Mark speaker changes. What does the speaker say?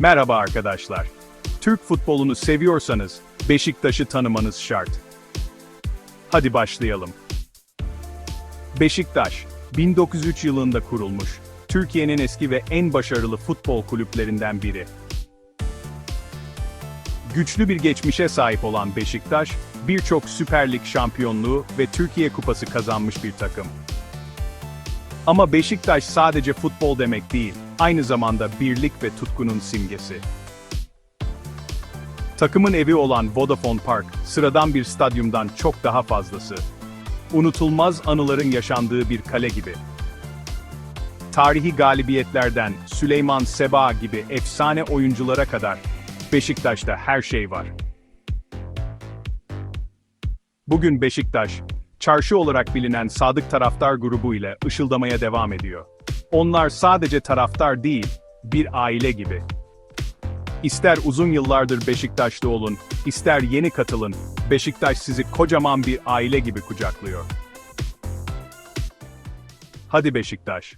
Speaker 1: Merhaba arkadaşlar. Türk futbolunu seviyorsanız Beşiktaş'ı tanımanız şart. Hadi başlayalım. Beşiktaş, 1903 yılında kurulmuş, Türkiye'nin eski ve en başarılı futbol kulüplerinden biri. Güçlü bir geçmişe sahip olan Beşiktaş, birçok Süper Lig şampiyonluğu ve Türkiye Kupası kazanmış bir takım. Ama Beşiktaş sadece futbol demek değil, aynı zamanda birlik ve tutkunun simgesi. Takımın evi olan Vodafone Park, sıradan bir stadyumdan çok daha fazlası. Unutulmaz anıların yaşandığı bir kale gibi. Tarihi galibiyetlerden Süleyman Seba gibi efsane oyunculara kadar Beşiktaş'ta her şey var. Bugün Beşiktaş, çarşı olarak bilinen sadık taraftar grubu ile ışıldamaya devam ediyor. Onlar sadece taraftar değil, bir aile gibi. İster uzun yıllardır Beşiktaşlı olun, ister yeni katılın, Beşiktaş sizi kocaman bir aile gibi kucaklıyor. Hadi Beşiktaş,